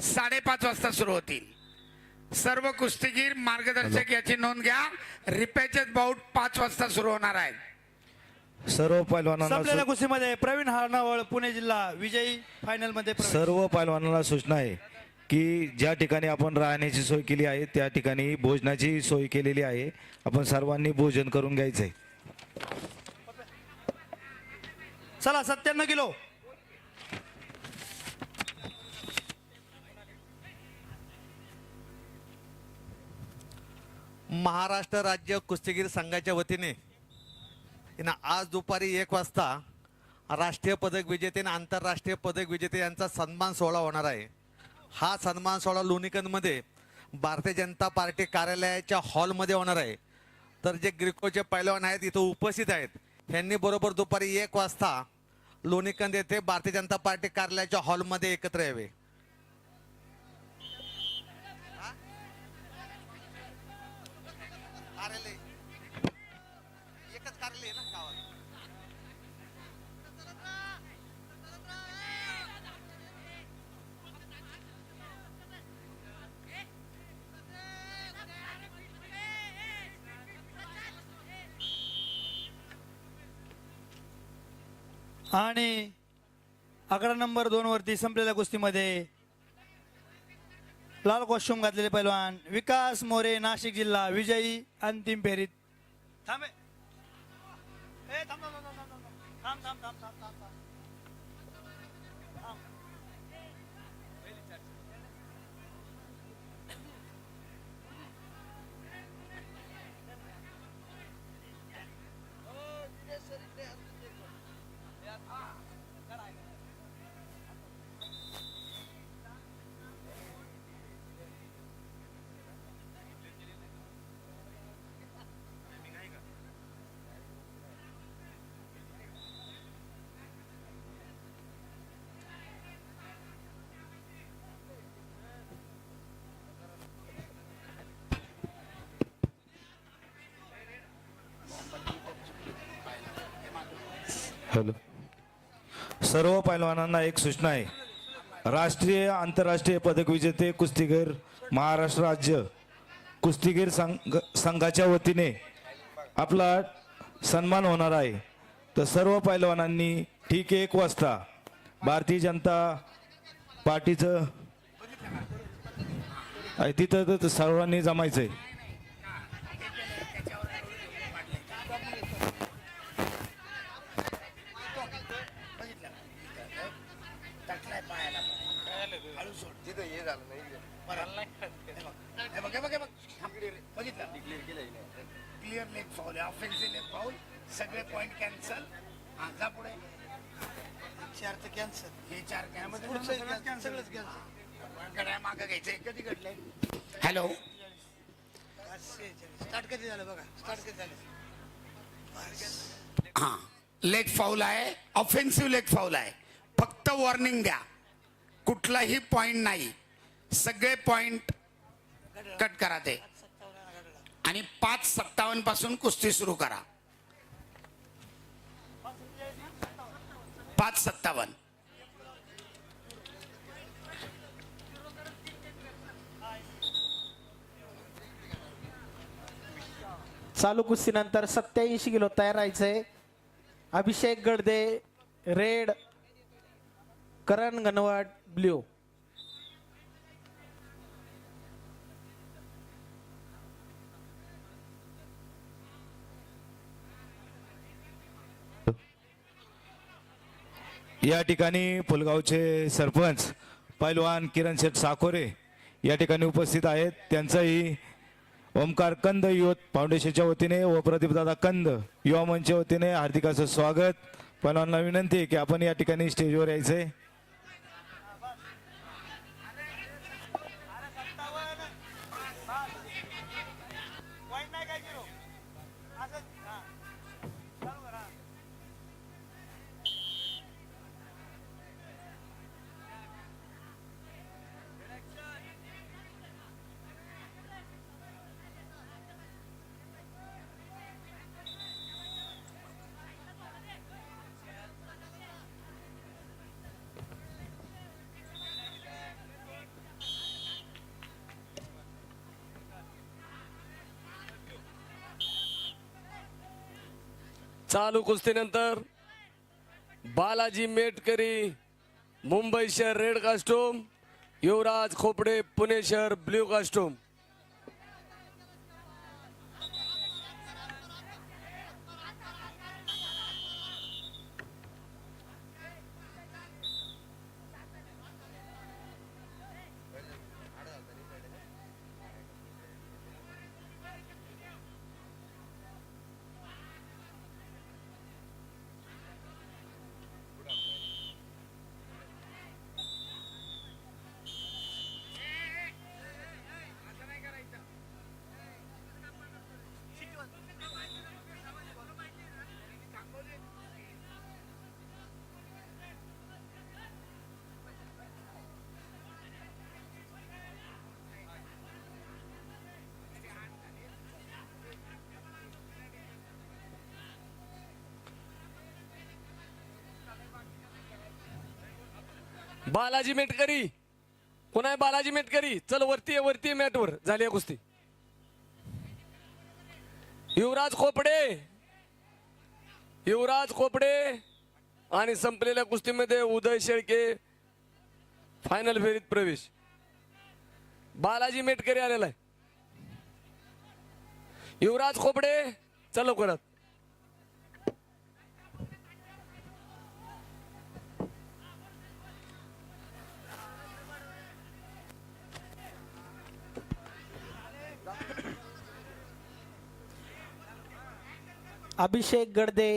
साडेपाच वाजता सुरू होतील. सर्व कुस्तीगीर मार्गदर्शक याची नोंद घ्या. रिपॅचेस बाऊट पाच वाजता सुरू होणार आहे. सर्व पैलवानांना संपलेल्या सू- कुस्तीमध्ये प्रवीण हार्नावळ पुणे जिल्हा विजयी फायनलमध्ये प्रवेश. सर्व पैलवानांना सूचना आहे की ज्या ठिकाणी आपण राहण्याची सोय केली आहे त्या ठिकाणी भोजनाची सोय केलेली आहे. आपण सर्वांनी भोजन करून घ्यायचंय. चला सत्त्याण्णव किलो. महाराष्ट्र राज्य कुस्तीगीर संघाच्या वतीने यांना आज दुपारी एक वाजता राष्ट्रीय पदक विजेते आणि आंतरराष्ट्रीय पदक विजेते यांचा सन्मान सोहळा होणार आहे. हा सन्मान सोहळा लोणीकंदमध्ये भारतीय जनता पार्टी कार्यालयाच्या हॉलमध्ये होणार आहे. तर जे ग्रिकोचे पैलवान आहेत इथं उपस्थित आहेत. यांनी बरोबर दुपारी एक वाजता लोणीकंद येथे भारतीय जनता पार्टी कार्यालयाच्या हॉलमध्ये एकत्र यावे. आणि अकरा नंबर दोन वरती संपलेल्या कुस्तीमध्ये लाल कॉस्ट्युम घातलेले पैलवान विकास मोरे नाशिक जिल्हा विजयी अंतिम फेरीत. थांबे थांब, थांब, थांब, थांब, थांब, थांब, हॅलो सर्व पैलवानांना एक सूचना आहे. राष्ट्रीय आंतरराष्ट्रीय पदक विजेते कुस्तीगीर महाराष्ट्र राज्य कुस्तीगीर संघ संघाच्या वतीने आपला सन्मान होणार आहे. तर सर्व पैलवानांनी ठीक एक वाजता भारतीय जनता पार्टीचं आहे तिथं तर सर्वांनी जमायचंय clear leg foul offensive leg foul सगळे पॉइंट कॅन्सल हा जा पुढे. चारचं कॅन्सर हे चार कॅमध्ये सगळंच कॅन्सर गड्या मागं घ्यायचंय कधी घडलंय? हॅलो. स्टार्ट कधी झालं बघा? स्टार्ट कधी झालं? हा. लेग फाऊल आहे. ऑफेन्सिव्ह लेग फाऊल आहे. फक्त वॉर्निंग द्या. कुठलाही पॉइंट नाही. सगळे पॉइंट कट करा ते. आणि पाच सत्तावन्नपासून कुस्ती सुरू करा. पाच सत्तावन्न. चालू कुस्तीनंतर सत्याऐंशी किलो तयार राहायचंय. Abhishek Gadade red Karan Ganvat blue. या ठिकाणी पुलगावचे सरपंच पैलवान किरण शेठ साखोरे या ठिकाणी उपस्थित आहेत. त्यांचंही ओमकार कंद युवत फाउंडेशनच्या वतीने व प्रदीपदादा कंद युवा मंचच्या वतीने हार्दिकाचं स्वागत. पैलवानला विनंती आहे की आपण या ठिकाणी स्टेजवर यायचंय. चालू कुस्तीनंतर बालाजी मेटकरी मुंबई शहर रेड कास्टूम युवराज खोपडे पुणे शहर ब्ल्यू कास्टूम बालाजी मेटकरी. पुन्हा आहे बालाजी मेटकरी? चल वरती आहे, वरती आहे मॅटवर. झाली आहे कुस्ती. युवराज खोपडे. युवराज खोपडे. आणि संपलेल्या कुस्तीमध्ये उदय शेळके. फायनल फेरीत प्रवेश. बालाजी मेटकरी आलेला आहे. युवराज खोपडे. चल लवकरात अभिषेक गडदे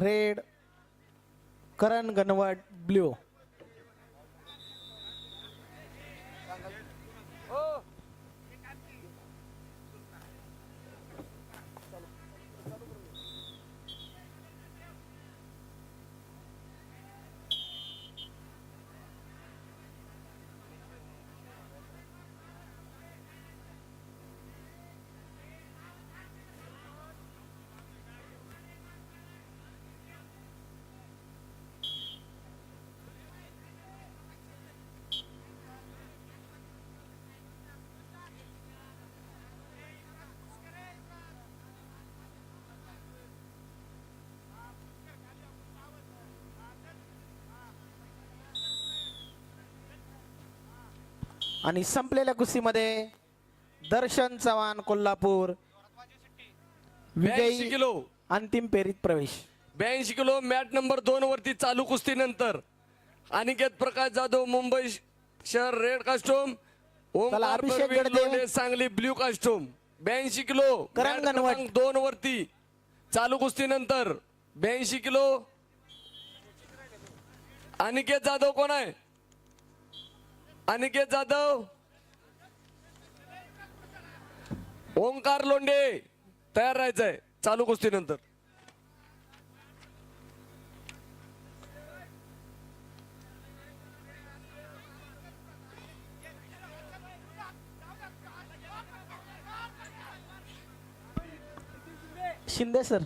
रेड करण गणवट ब्ल्यू. आणि संपलेल्या कुस्तीमध्ये दर्शन चव्हाण कोल्हापूर. ब्याऐंशी विजयी किलो. अंतिम फेरीत प्रवेश. ब्याऐंशी किलो मॅट नंबर दोन वरती चालू कुस्तीनंतर. अनिकेत प्रकाश जाधव मुंबई शहर रेड कास्टोम. चला, Omkar Abhishek Parveen Gadade. Londhe Sangli blue costume. ब्याऐंशी किलो करण मॅट गणवट. क्रमांक दोन वरती चालू कुस्तीनंतर. ब्याऐंशी किलो. अनिकेत जाधव कोण आहे? अनिकेत जाधव. ओंकार लोंडे तयार राहायचंय चालू कुस्तीनंतर. शिंदे सर.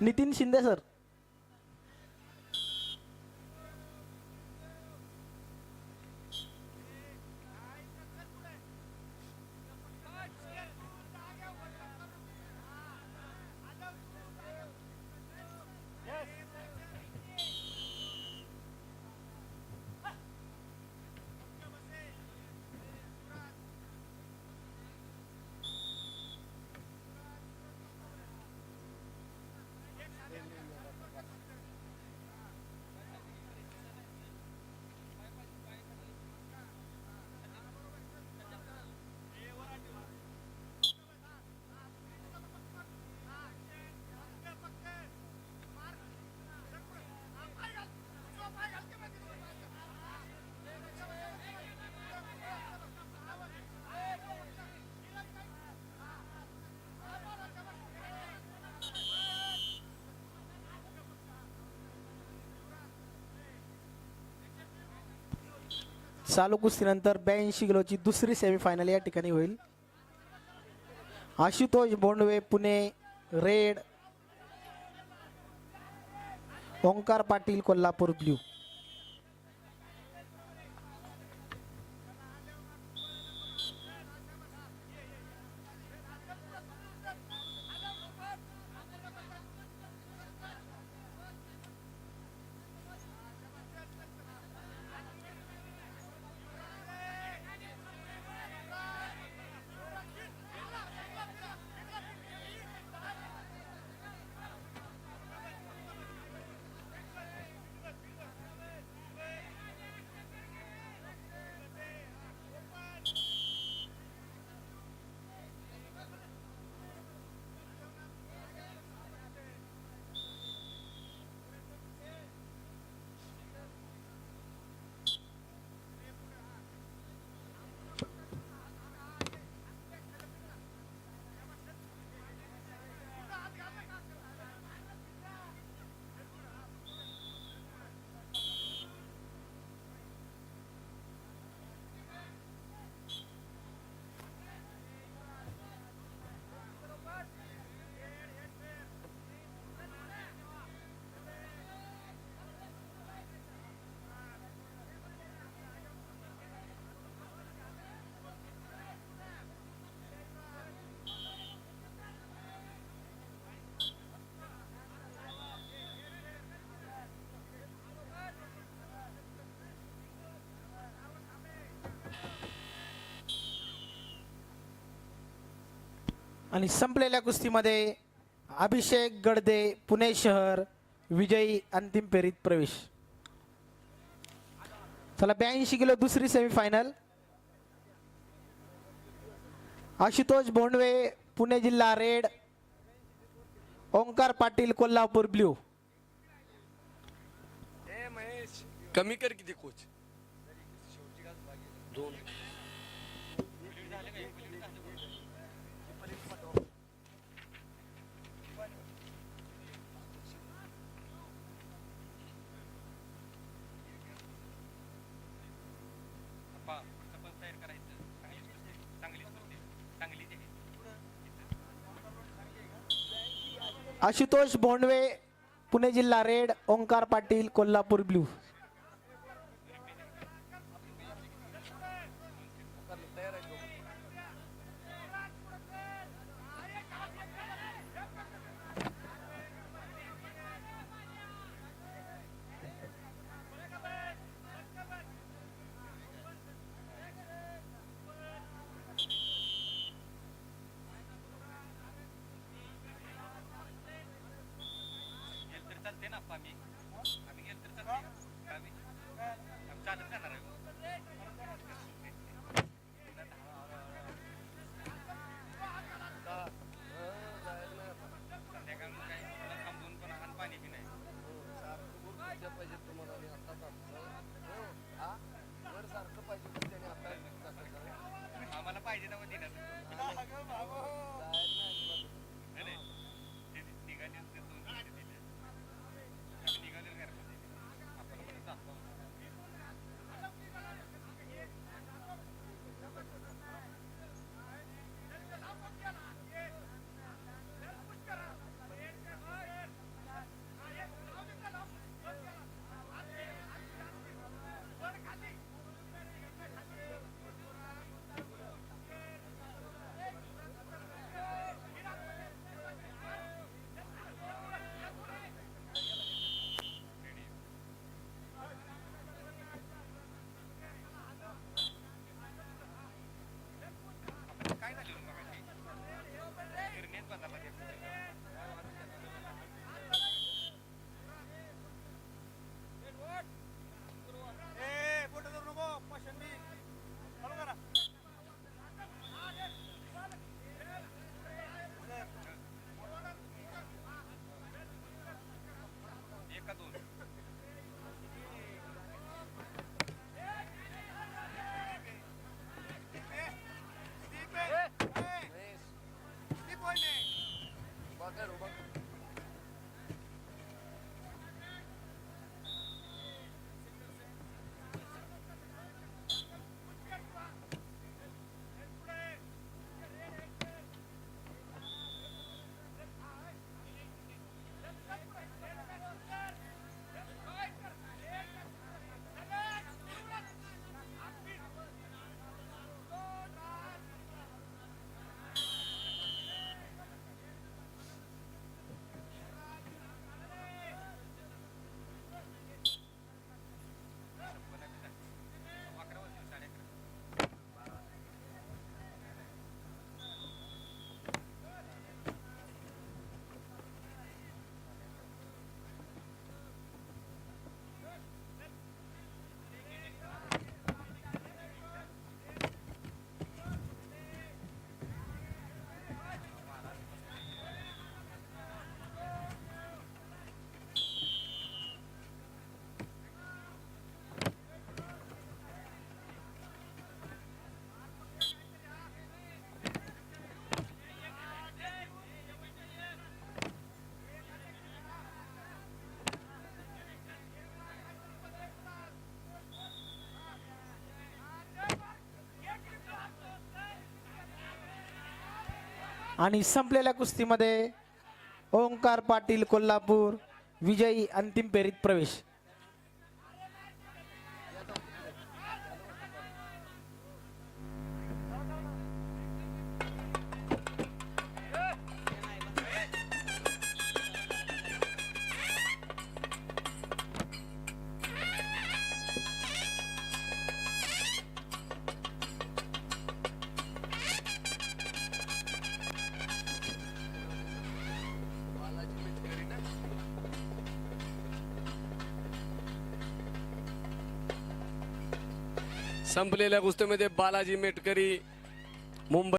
नितीन शिंदे सर. चालू कुस्तीनंतर ब्याऐंशी किलोची दुसरी सेमीफायनल या ठिकाणी होईल. Ashutosh Bondwe Pune red Omkar Patil Kolhapur blue. आणि संपलेल्या कुस्तीमध्ये अभिषेक गडदे पुणे शहर विजयी अंतिम फेरीत प्रवेश. चला ब्याऐंशी किलो दुसरी सेमीफायनल आशुतोष भोंडवे पुणे जिल्हा रेड ओंकार पाटील कोल्हापूर ब्ल्यू. महेश कमी कर किती कोच दोन आशुतोष भोंडवे पुणे जिल्हा red Omkar Patil Kolhapur blue até na família. 로망 आणि संपलेल्या कुस्तीमध्ये ओंकार पाटील कोल्हापूर विजयी अंतिम फेरीत प्रवेश. संपलेल्या कुस्तीमध्ये बालाजी मेटकरी मुंबई